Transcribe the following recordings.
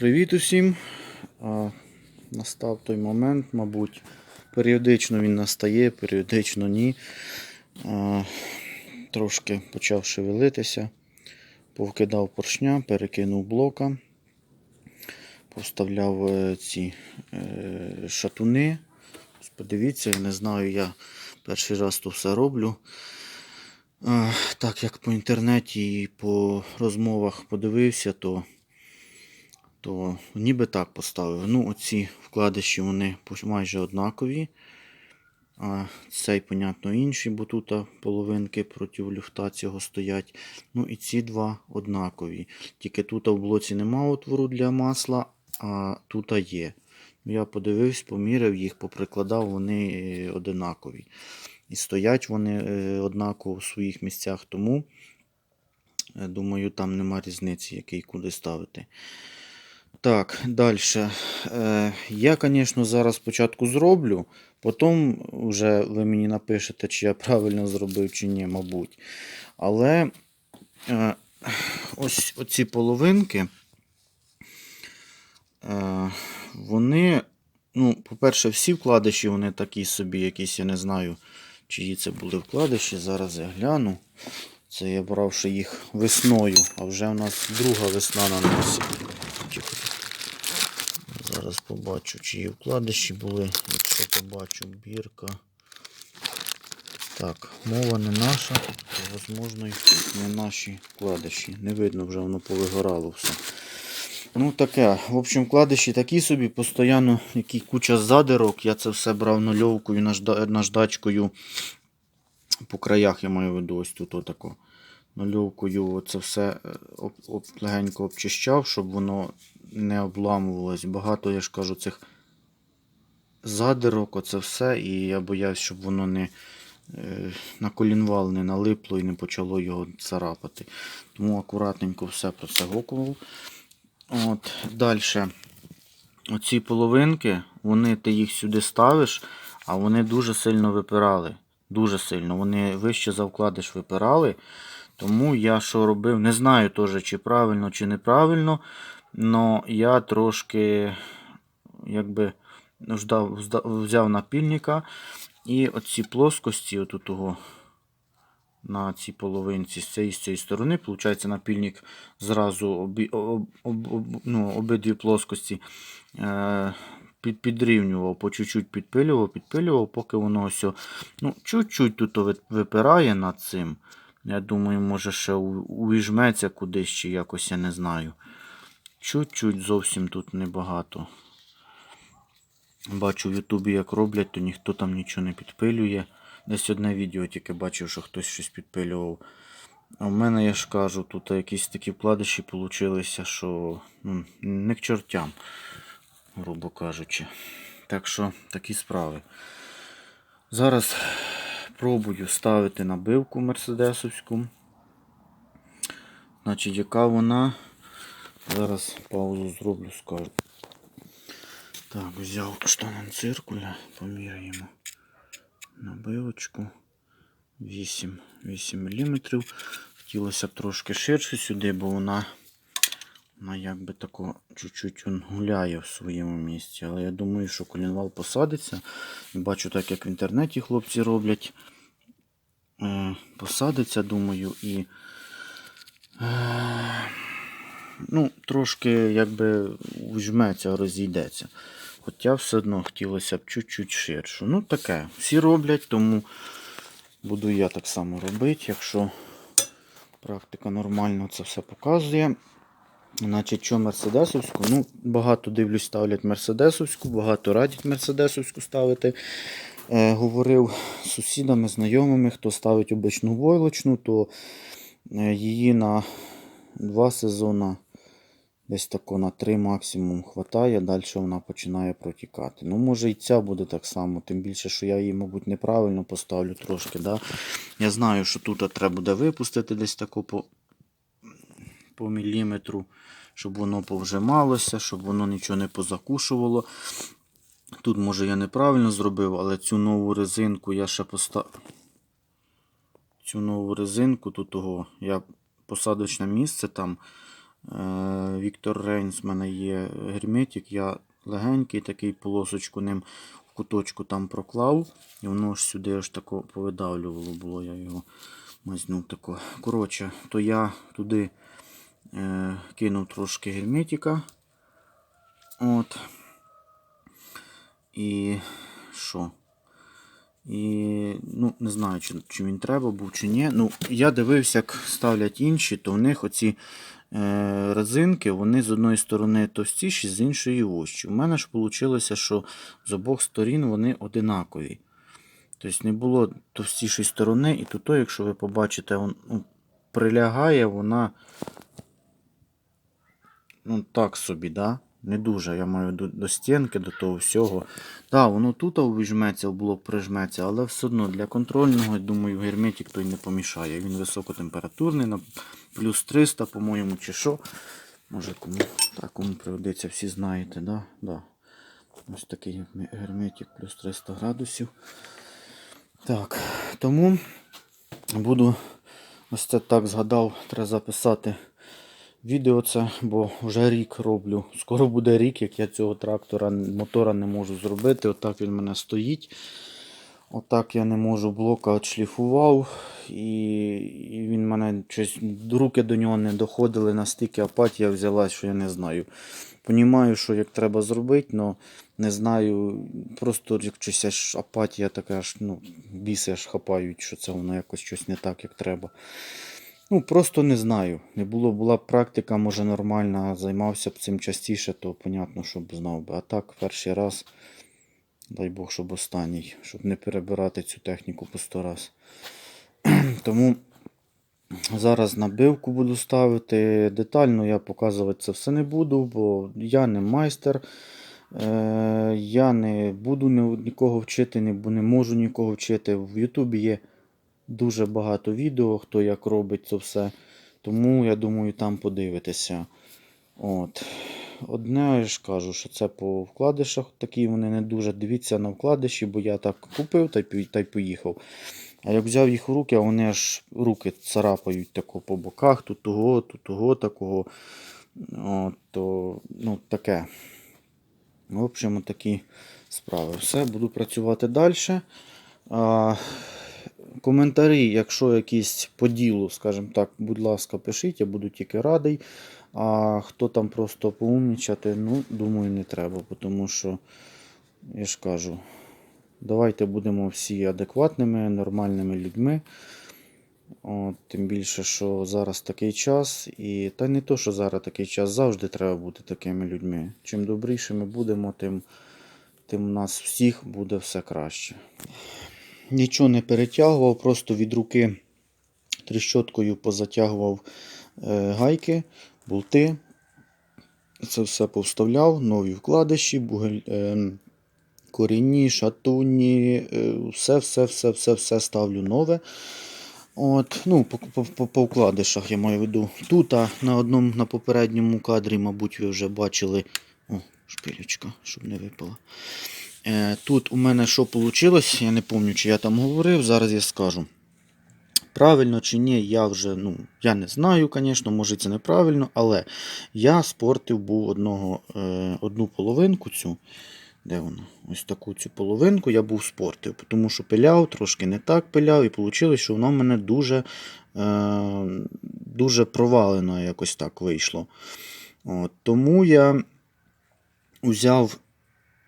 Привіт усім. Настав той момент, мабуть. Періодично він настає, періодично ні. Трошки почав шевелитися. Повкидав поршня, перекинув блока, поставляв е, ці е, шатуни. Подивіться, не знаю, я перший раз то все роблю. Так як по інтернеті і по розмовах подивився, то то ніби так поставив. Ну, оці вкладиші вони майже однакові. А цей, понятно, інший, бо тут половинки проти люфта цього стоять. Ну і ці два однакові. Тільки тут в блоці нема отвору для масла, а тут є. Ну, Я подивився, поміряв їх, поприкладав, вони е, одинакові. І стоять вони е, однаково в своїх місцях, тому е, думаю, там нема різниці, який куди ставити. Так, далі. Е, я, звісно, зараз спочатку зроблю, потім вже ви мені напишете, чи я правильно зробив, чи ні, мабуть. Але е, ось оці половинки, е, вони, ну, по-перше, всі вкладиші, вони такі собі, якісь, я не знаю, чиї це були вкладиші. Зараз я гляну. Це я брав ще їх весною, а вже у нас друга весна на носі. Зараз побачу, чиї вкладиші були. Якщо побачу бірка. Так, мова не наша, то можливо і не наші вкладиші. Не видно, вже воно повигорало все. Ну таке, в общем, вкладиші такі собі, постійно які куча задирок. Я це все брав нульовкою, наждачкою. По краях я маю виду ось тут отако. Нульовкою це все е, легенько обчищав, щоб воно не обламувалось. Багато, я ж кажу, цих задирок, оце все. І я боявся, щоб воно не е, на колінвал не налипло і не почало його царапати. Тому акуратненько все процегокував. От, Далі. Оці половинки, вони ти їх сюди ставиш, а вони дуже сильно випирали. Дуже сильно. Вони вище за вкладиш випирали. Тому я що робив, не знаю теж, чи правильно, чи неправильно. Но я трошки якби ждав, взяв напільника і оці плоскості, отут того, на цій половинці з цієї з цієї сторони, виходить, напільник зразу обі, об, об, об, ну, обидві плоскості е, під, підрівнював, по чуть-чуть підпилював, підпилював, поки воно ось, ну, чуть-чуть тут випирає над цим. Я думаю, може ще увіжметься кудись чи якось, я не знаю. Чуть-чуть зовсім тут небагато. Бачу в Ютубі, як роблять, то ніхто там нічого не підпилює. Десь одне відео тільки бачив, що хтось щось підпилював. А в мене, я ж кажу, тут якісь такі вкладиші получилися, що ну, не к чортям, грубо кажучи. Так що такі справи. Зараз пробую ставити набивку мерседесовську. Значить, яка вона. Зараз паузу зроблю, скажу. Так, взяв штанен циркуля, поміряємо набивочку 8, 8 мм. Хотілося б трошки ширше сюди, бо вона, вона якби тако чуть-чуть гуляє в своєму місці. Але я думаю, що колінвал посадиться. Бачу так, як в інтернеті хлопці роблять. Е, посадиться, думаю, і е, ну, трошки якби вжметься, розійдеться. Хоча все одно хотілося б чуть-чуть ширше. Ну таке, всі роблять, тому буду я так само робити, якщо практика нормально це все показує. Значить, що мерседесовську? Ну, багато дивлюсь, ставлять мерседесовську, багато радять мерседесовську ставити. Е, говорив з сусідами, знайомими, хто ставить обичну войлочну, то е, її на два сезони, десь тако на три максимум хватає, далі вона починає протікати. Ну, може і ця буде так само, тим більше, що я її, мабуть, неправильно поставлю трошки. Да? Я знаю, що тут треба буде випустити десь тако по, по міліметру, щоб воно повжималося, щоб воно нічого не позакушувало. Тут, може, я неправильно зробив, але цю нову резинку я ще поставив. Цю нову резинку тут того, я посадочне місце там Віктор Рейнс, в мене є герметик, я легенький такий полосочку ним в куточку там проклав. І воно ж сюди аж тако повидавлювало було, я його мазнув тако. Коротше, то я туди е, кинув трошки герметика. От. І що? І ну, не знаю, чи, чи він треба був, чи ні. Ну, я дивився, як ставлять інші, то в них оці е, резинки, вони з одної сторони товстіші, з іншої вущі. У мене ж вийшло, що з обох сторін вони одинакові. Тобто не було товстішої сторони, і тут, якщо ви побачите, он, ну, прилягає вона ну, так собі, да? не дуже. Я маю до, до стінки, до того всього. Так, воно тут вижметься, було б прижметься, але все одно для контрольного, я думаю, герметик той не помішає. Він високотемпературний, плюс 300, по-моєму, чи що. Може кому так кому пригодиться, всі знаєте, да? Да. Ось такий герметик плюс 300 градусів. Так, тому буду ось це так згадав, треба записати відео це, бо вже рік роблю. Скоро буде рік, як я цього трактора мотора не можу зробити. Отак він в мене стоїть. Отак я не можу блока відшліфував. І, він мене щось руки до нього не доходили, настільки апатія взялась, що я не знаю. Понімаю, що як треба зробити, але не знаю. Просто як аж апатія така, аж, ну, біси аж хапають, що це воно якось щось не так, як треба. Ну, просто не знаю. Не було, була б практика, може нормальна, займався б цим частіше, то понятно, що б знав би. А так, перший раз, дай Бог, щоб останній, щоб не перебирати цю техніку по сто раз. Тому зараз набивку буду ставити. Детально я показувати це все не буду, бо я не майстер. Е, Я не буду нікого вчити, бо не можу нікого вчити. В Ютубі є дуже багато відео, хто як робить це все. Тому я думаю, там подивитися. От. Одне я ж кажу, що це по вкладишах такі вони не дуже. Дивіться на вкладиші, бо я так купив та й поїхав. А як взяв їх в руки, а вони аж руки царапають тако по боках, тут того, тут того такого. От, то, ну, таке. В общем, такі справи. Все, буду працювати далі. А, коментарі, якщо якісь по ділу, скажімо так, будь ласка, пишіть, я буду тільки радий. А хто там просто поумнічати, ну, думаю, не треба, тому що, я ж кажу, давайте будемо всі адекватними, нормальними людьми. От, тим більше, що зараз такий час, і та не то, що зараз такий час, завжди треба бути такими людьми. Чим добріше ми будемо, тим, тим у нас всіх буде все краще. Нічого не перетягував, просто від руки тріщоткою позатягував е, гайки, болти. Це все повставляв, нові вкладиші, бугель, е, корінні, шатунні, е, все, все, все, все, все ставлю нове. От, ну, по, по, по, по вкладишах я маю в виду. Тут а, на одному на попередньому кадрі, мабуть, ви вже бачили. О, шпилючка, щоб не випала. Е, тут у мене що вийшло, я не пам'ятаю, чи я там говорив, зараз я скажу. Правильно чи ні, я вже ну, я не знаю, звісно, може це неправильно, але я спортив був одного, е, одну половинку цю. Де вона? Ось таку цю половинку я був спортив, тому що пиляв, трошки не так пиляв, і вийшло, що воно в мене дуже, е, дуже провалено якось так вийшло. От, тому я взяв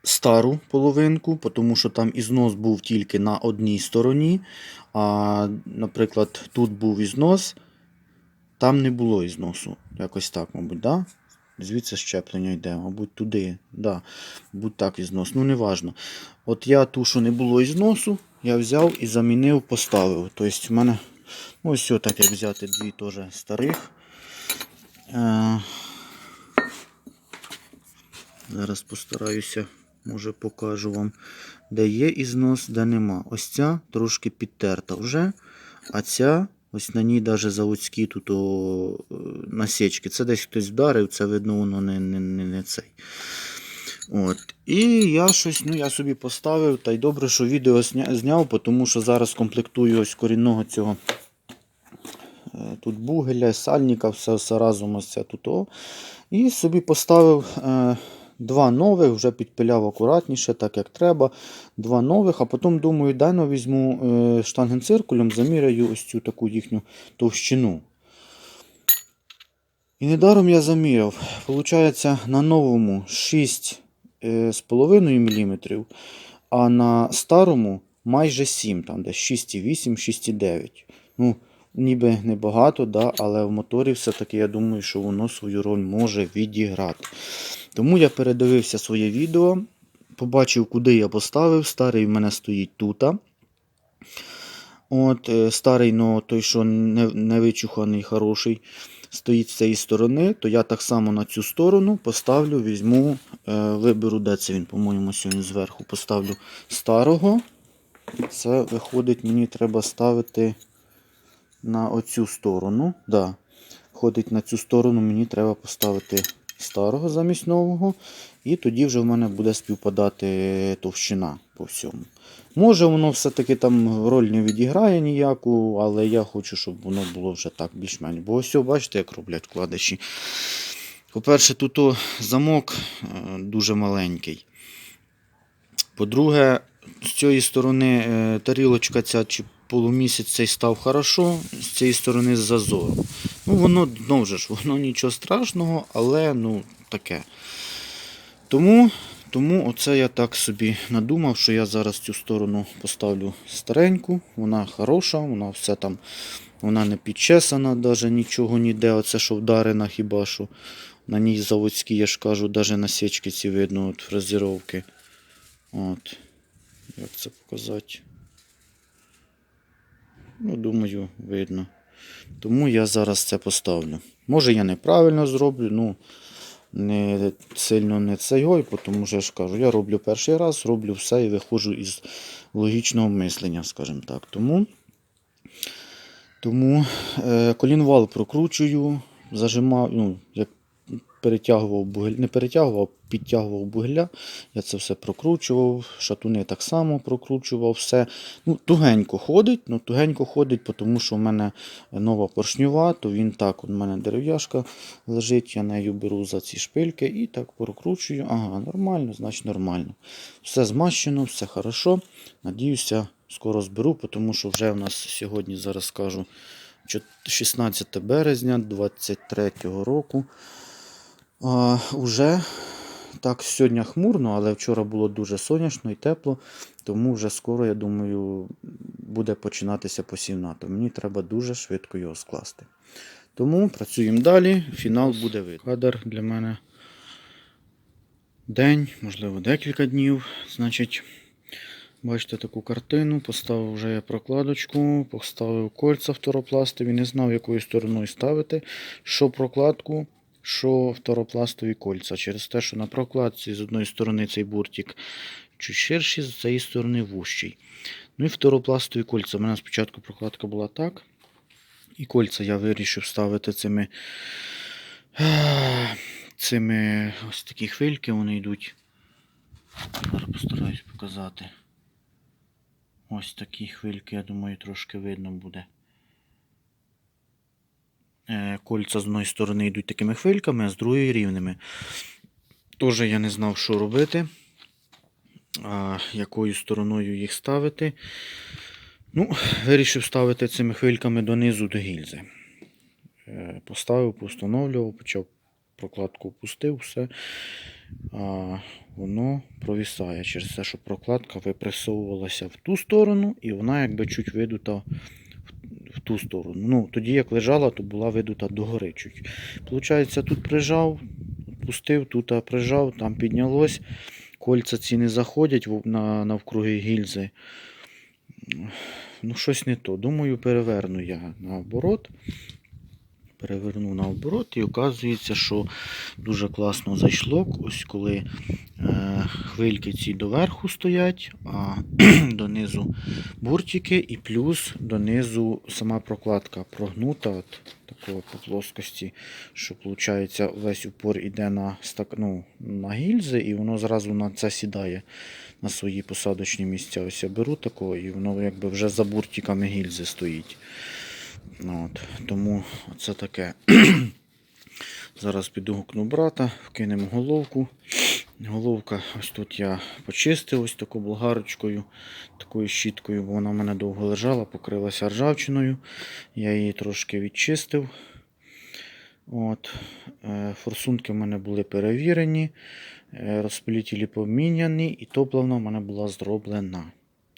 стару половинку, тому що там ізнос був тільки на одній стороні. А, наприклад, тут був ізнос, там не було ізносу. Якось так, мабуть, да? Звідси щеплення йде, мабуть, туди. Да. Будь так ізнос. Ну, неважно. От я ту, що не було ізносу, я взяв і замінив, поставив. Тобто в мене ну, ось так, як взяти дві теж старих. Е, Зараз постараюся, може покажу вам, де є ізнос, де нема. Ось ця трошки підтерта вже, а ця, ось на ній навіть заводські тут о, е, насічки. Це десь хтось вдарив, це видно, воно не, не, не, не цей. От. І я щось, ну я собі поставив, та й добре, що відео зняв, тому що зараз комплектую ось корінного цього. е, Тут бугеля, сальника, все, все разом ось це тут. О. І собі поставив е, два нових, вже підпиляв акуратніше, так як треба. Два нових, а потім думаю, дай ну, візьму е, штангенциркулем, заміряю ось цю таку їхню товщину. І недаром я заміряв. Получається на новому 6,5 мм, а на старому майже 7, там десь 6,8, 6,9. Ну, ніби небагато, да, але в моторі все-таки я думаю, що воно свою роль може відіграти. Тому я передивився своє відео, побачив, куди я поставив. Старий в мене стоїть тут. От, е, старий, ну той, що не, не вичуханий, хороший, стоїть з цієї сторони, то я так само на цю сторону поставлю, візьму, е, виберу, де це він, по-моєму, сьогодні зверху поставлю старого. Це виходить, мені треба ставити на оцю сторону. Да. Входить на цю сторону, мені треба поставити старого замість нового. І тоді вже в мене буде співпадати товщина по всьому. Може, воно все-таки там роль не відіграє ніяку, але я хочу, щоб воно було вже так більш-менш. Бо ось, бачите, як роблять вкладачі. По-перше, тут замок е, дуже маленький. По-друге, з цієї сторони е, тарілочка ця чи полумісяць цей став хорошо, з цієї сторони з зазором. Ну, воно знову ж, воно нічого страшного, але ну, таке. Тому, тому оце я так собі надумав, що я зараз цю сторону поставлю стареньку, вона хороша, вона все там, вона не підчесана, навіть нічого ніде. Оце що вдарена хіба що. На ній заводські, я ж кажу, навіть насічки ці видно, от фрезеровки. От. Як це показати? Ну, думаю, видно. Тому я зараз це поставлю. Може я неправильно зроблю, ну не сильно не цей, тому що я ж кажу, я роблю перший раз, роблю все і виходжу із логічного мислення, скажімо так. Тому, тому е, колінвал прокручую, зажимаю, ну, як перетягував бугель, не перетягував, підтягував бугеля. Я це все прокручував, шатуни так само прокручував все. Ну, Тугенько ходить, ну тугенько ходить, тому що в мене нова поршнюва, то він так, у мене дерев'яшка лежить, я нею беру за ці шпильки і так прокручую. Ага, нормально, значить нормально. Все змащено, все хорошо. Надіюся, скоро зберу, тому що вже в нас сьогодні, зараз скажу, 16 березня 23 року. А, Уже так сьогодні хмурно, але вчора було дуже сонячно і тепло, тому вже скоро, я думаю, буде починатися посівна. То мені треба дуже швидко його скласти. Тому працюємо далі, фінал буде видно. Кадр для мене день, можливо, декілька днів. Значить, бачите таку картину. Поставив вже я прокладочку, поставив кольця фторопластові, не знав, якою стороною ставити, що прокладку що фторопластові кольця. Через те, що на прокладці з одної сторони цей буртик чуть ширший, з цієї сторони вущий. Ну і фторопластові кольця. У мене спочатку прокладка була так. І кольця я вирішив ставити цими цими ось такі хвильки, вони йдуть. Зараз постараюсь показати. Ось такі хвильки, я думаю, трошки видно буде. Е, кольця з одної сторони йдуть такими хвильками, а з другої рівними. Теж я не знав, що робити, а якою стороною їх ставити. Ну, Вирішив ставити цими хвильками донизу до гільзи. Е, поставив, постановлював, почав прокладку опустив, все. А Воно провісає через те, що прокладка випресовувалася в ту сторону, і вона якби чуть видута в ту сторону. Ну, Тоді, як лежала, то була видута догори чуть. Получається, тут прижав, пустив, тут прижав, там піднялось. Кольця ці не заходять на, навкруги гільзи. Ну, щось не то. Думаю, переверну я наоборот. Переверну наоборот і оказується, що дуже класно зайшло. Ось коли е, хвильки ці доверху стоять, а донизу буртики, і плюс донизу сама прокладка прогнута от такого по плоскості, що виходить, весь упор іде на стак, ну, на гільзи, і воно зразу на це сідає на свої посадочні місця. Ось я беру такого, і воно якби вже за буртиками гільзи стоїть. Ну, от, Тому це таке. Зараз піду гукну брата, вкинемо головку. Головка, ось тут я почистив ось таку болгарочкою, такою щіткою, бо вона в мене довго лежала, покрилася ржавчиною. Я її трошки відчистив. От. е, Форсунки в мене були перевірені, е, розпилітелі поміняні, і топлена в мене була зроблена.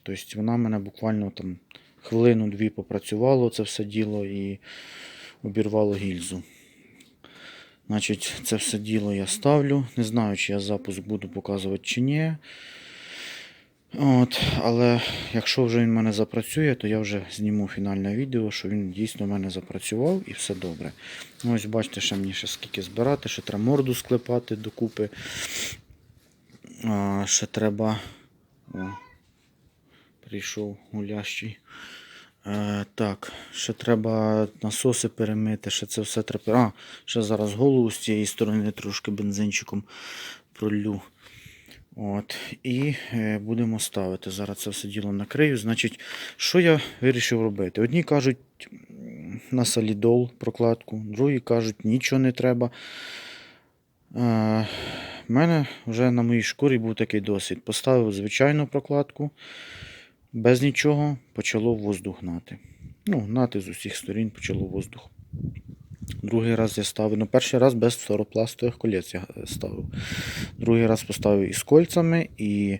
Тобто вона в мене буквально там хвилину-дві попрацювало це все діло і обірвало гільзу. Значить, це все діло я ставлю. Не знаю, чи я запуск буду показувати чи ні. От, але якщо вже він в мене запрацює, то я вже зніму фінальне відео, що він дійсно в мене запрацював і все добре. Ну, ось бачите, ще мені ще скільки збирати, ще треба морду склепати докупи. А, ще треба. О, прийшов гулящий. Е, так, ще треба насоси перемити, ще це все треба. А, ще зараз голову з цієї сторони трошки бензинчиком пролю. От, і е, будемо ставити. Зараз це все діло накрию. Значить, що я вирішив робити? Одні кажуть на солідол прокладку, другі кажуть, нічого не треба. Е, в мене вже на моїй шкурі був такий досвід. Поставив звичайну прокладку, без нічого почало воздух гнати. Ну, гнати з усіх сторін почало воздух. Другий раз я ставив, ну перший раз без флоропластових колець я е, ставив. Другий раз поставив із кольцями і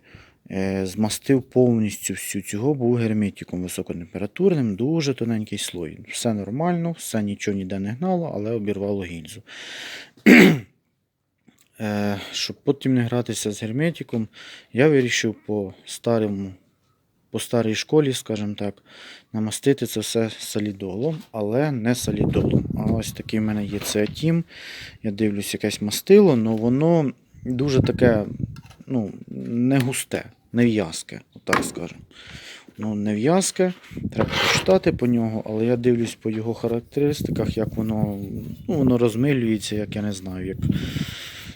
е, змастив повністю всю цього, був герметиком високотемпературним, дуже тоненький слой. Все нормально, все нічого ніде не гнало, але обірвало гільзу. е, щоб потім не гратися з герметиком, я вирішив по старому. По старій школі, скажімо так, намастити це все солідолом, але не солідолом. А ось такий в мене є цеатім. Я дивлюсь, якесь мастило, але воно дуже таке ну, не густе, не в'язке, отак скажемо. Ну, не в'язке, треба почитати по нього, але я дивлюсь по його характеристиках, як воно, ну, воно розмилюється, як я не знаю, як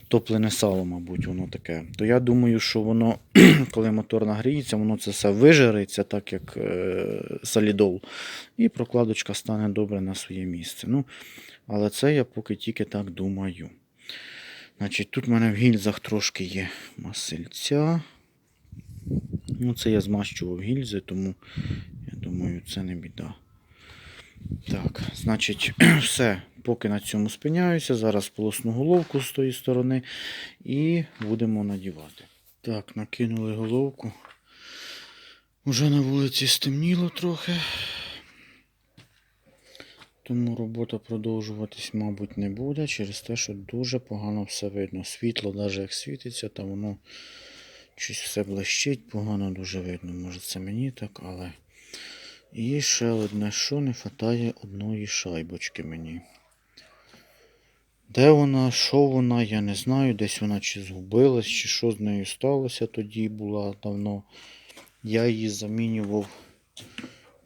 топлене сало, мабуть, воно таке. То я думаю, що воно, коли мотор нагріється, воно це все вижариться, так як е, солідол, і прокладочка стане добре на своє місце. Ну, але це я поки тільки так думаю. Значить, тут в мене в гільзах трошки є масильця. Ну, це я змащував гільзи, тому я думаю, це не біда. Так, значить, все. Поки на цьому спиняюся. Зараз полосну головку з тої сторони і будемо надівати. Так, накинули головку. Уже на вулиці стемніло трохи. Тому робота продовжуватись, мабуть, не буде через те, що дуже погано все видно. Світло, навіть як світиться, то воно щось все блищить, погано дуже видно. Може це мені так, але. І ще одне, що не вистачає одної шайбочки мені. Де вона, що вона, я не знаю. Десь вона чи згубилась, чи що з нею сталося тоді була давно. Я її замінював.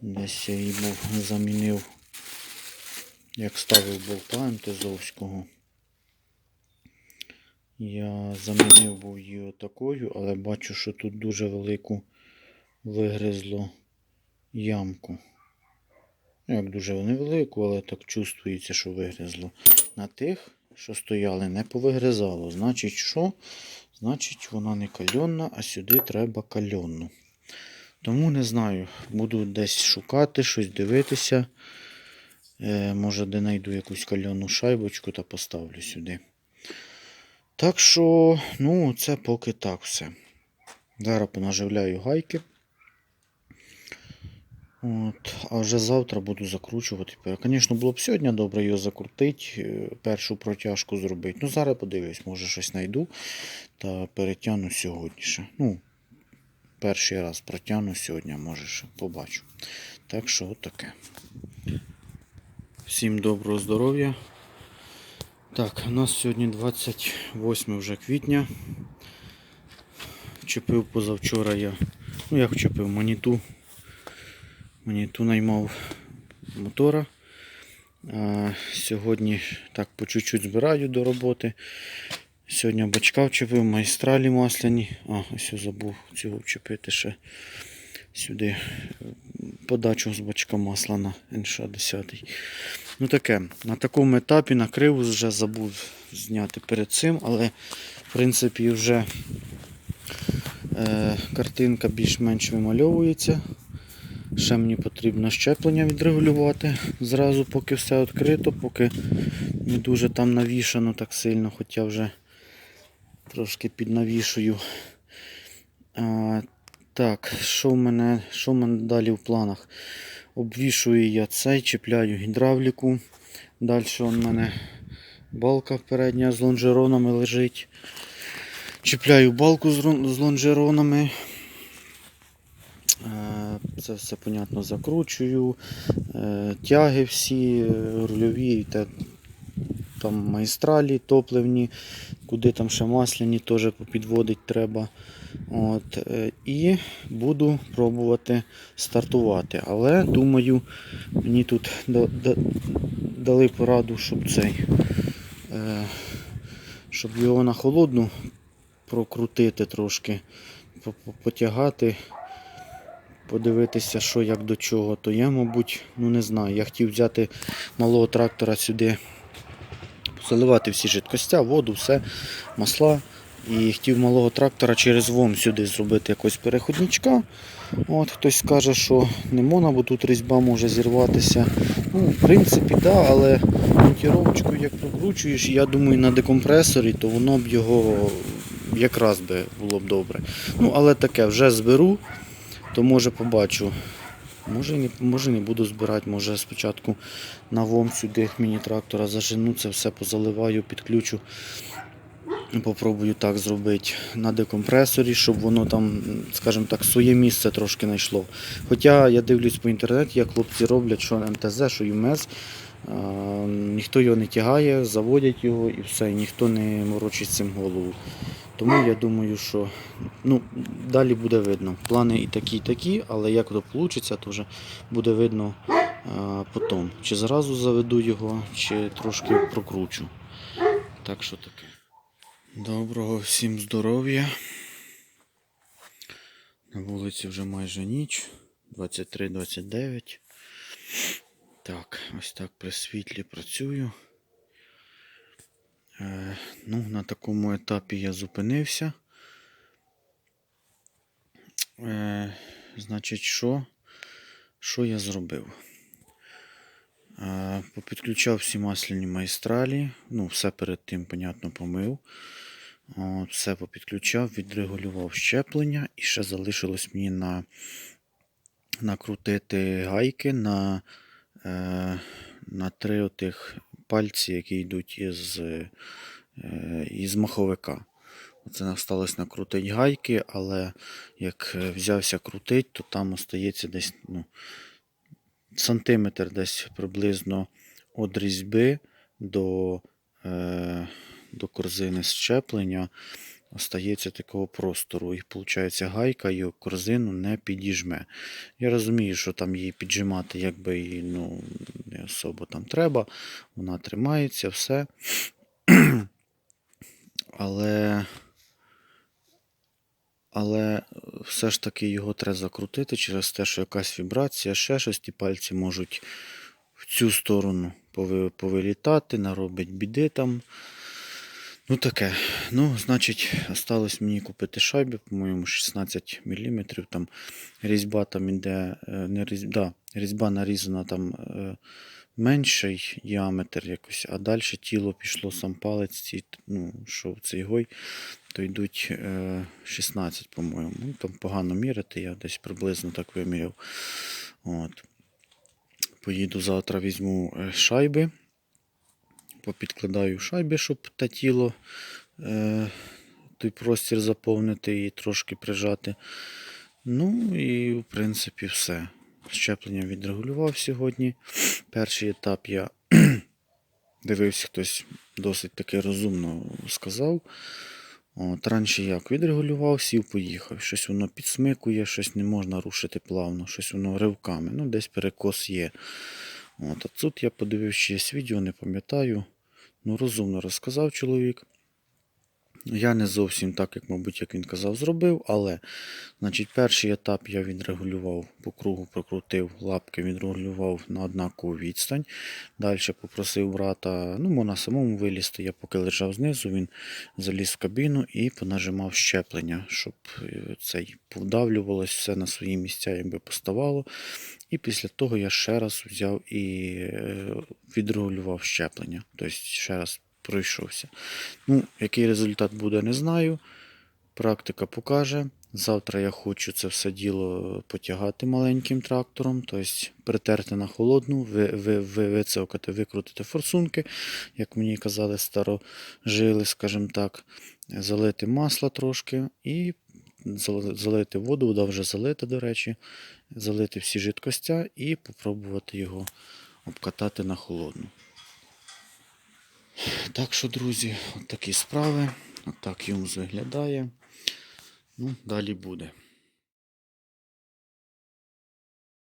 Десь я її був замінив, як ставив болта МТЗовського. Я замінив був її отакою, але бачу, що тут дуже велику вигризло ямку. Як дуже невелику, але так чувствується, що вигризло. На тих, що стояли, не повигризало. Значить, що? Значить, вона не кальонна, а сюди треба кальонну. Тому не знаю, буду десь шукати, щось дивитися. Е, може, де знайду якусь кальонну шайбочку та поставлю сюди. Так що, ну, це поки так все. Зараз понаживляю гайки. От, а вже завтра буду закручувати. Звісно, було б сьогодні добре його закрутити, е, першу протяжку зробити. Ну, зараз подивлюсь, може щось знайду та перетягну сьогодні ще. Ну, перший раз протягну сьогодні, може ще побачу. Так що отаке. Всім доброго здоров'я. Так, у нас сьогодні 28 вже квітня. Вчепив позавчора я. Ну, як вчепив маніту. Маніту наймав мотора. Сьогодні так по чуть-чуть збираю до роботи. Сьогодні бачка вчепив, майстралі масляні. А, ось я забув цього вчепити ще сюди подачу з бачка масла на НШ 10. Ну таке, на такому етапі накрив, вже забув зняти перед цим, але в принципі вже е, картинка більш-менш вимальовується. Ще мені потрібно щеплення відрегулювати зразу, поки все відкрито, поки не дуже там навішано так сильно, хоча вже трошки піднавішую. А, так, що в мене, що в мене далі в планах? Обвішую я цей, чіпляю гідравліку. Далі у мене балка передня з лонжеронами лежить. Чіпляю балку з лонжеронами. Е, Це все, понятно, закручую. Е, Тяги всі, рульові, та, там майстралі топливні, куди там ще масляні, теж попідводити треба. От, е, і буду пробувати стартувати. Але думаю, мені тут да- да- дали пораду, щоб цей, щоб його на холодну прокрутити трошки, по- по- потягати, подивитися, що як до чого. То я, мабуть, ну не знаю. Я хотів взяти малого трактора сюди, заливати всі жидкостя, воду, все, масла. І хотів малого трактора через ВОМ сюди зробити якось переходничка. От Хтось скаже, що не можна, бо тут різьба може зірватися. Ну, в принципі, да, але монтіровочку як прокручуєш, я думаю, на декомпресорі, то воно б його якраз би було б добре. Ну, але таке, вже зберу, то може побачу. Може не, може не буду збирати, може спочатку на ВОМ сюди міні-трактора зажену, це все позаливаю, підключу. Попробую так зробити на декомпресорі, щоб воно там, скажімо так, своє місце трошки знайшло. Хоча я дивлюсь по інтернеті, як хлопці роблять, що МТЗ, що ЮМЕЗ, ніхто його не тягає, заводять його і все, і ніхто не морочить цим голову. Тому я думаю, що ну, далі буде видно. Плани і такі, і такі, але як то вийде, то вже буде видно потім. Чи зразу заведу його, чи трошки прокручу. Так що таке. Доброго всім здоров'я. На вулиці вже майже ніч. 23-29. Так, ось так при світлі працюю. Е, ну, на такому етапі я зупинився. Е, значить, що? Що я зробив? Попідключав всі масляні майстралі. Ну, все перед тим, понятно, помив. Все попідключав, відрегулював щеплення і ще залишилось мені на, накрутити гайки на, е, на три отих пальці, які йдуть із, е, із маховика. Оце осталось накрутити гайки, але як е, взявся крутить, то там остається десь ну, сантиметр десь приблизно від різьби до, е, до корзини щеплення остається такого простору. І виходить, гайка його корзину не підіжме. Я розумію, що там її піджимати якби і ну, не особо там треба. Вона тримається, все. Але. Але все ж таки його треба закрутити через те, що якась вібрація, ще щось, ті пальці можуть в цю сторону повилітати, наробить біди там. Ну таке. Ну, значить, осталось мені купити шайби, по-моєму, 16 мм. Там різьба там іде, е, не різьба, да, різьба нарізана там е, менший діаметр якось, а далі тіло пішло сам палець, ці, ну, що цей гой, то йдуть е, 16, по-моєму. Ну, там погано міряти, я десь приблизно так виміряв. От. Поїду завтра візьму е, шайби попідкладаю шайби, щоб те тіло, е, той простір заповнити і трошки прижати. Ну і в принципі все. Щеплення відрегулював сьогодні. Перший етап я дивився, хтось досить таки розумно сказав. От, раніше як відрегулював, сів, поїхав. Щось воно підсмикує, щось не можна рушити плавно, щось воно ривками. Ну, десь перекос є. От, а тут я подивився відео, не пам'ятаю. Ну, розумно розказав чоловік. Я не зовсім так, як, мабуть, як він казав, зробив, але значить, перший етап я відрегулював по кругу, прокрутив лапки, відрегулював на однакову відстань. Далі попросив брата, ну, можна самому вилізти. Я поки лежав знизу, він заліз в кабіну і понажимав щеплення, щоб е, цей повдавлювалось все на свої місця, якби поставало. І після того я ще раз взяв і е, відрегулював щеплення. Тобто ще раз пройшовся. Ну, який результат буде, не знаю. Практика покаже. Завтра я хочу це все діло потягати маленьким трактором, тобто притерти на холодну, ви, ви, ви, викрутити форсунки, як мені казали, старожили, скажімо так, залити масла трошки і залити воду, вода вже залита, до речі, залити всі жидкостя і попробувати його обкатати на холодну. Так що, друзі, от такі справи. Отак йому виглядає. Ну, далі буде.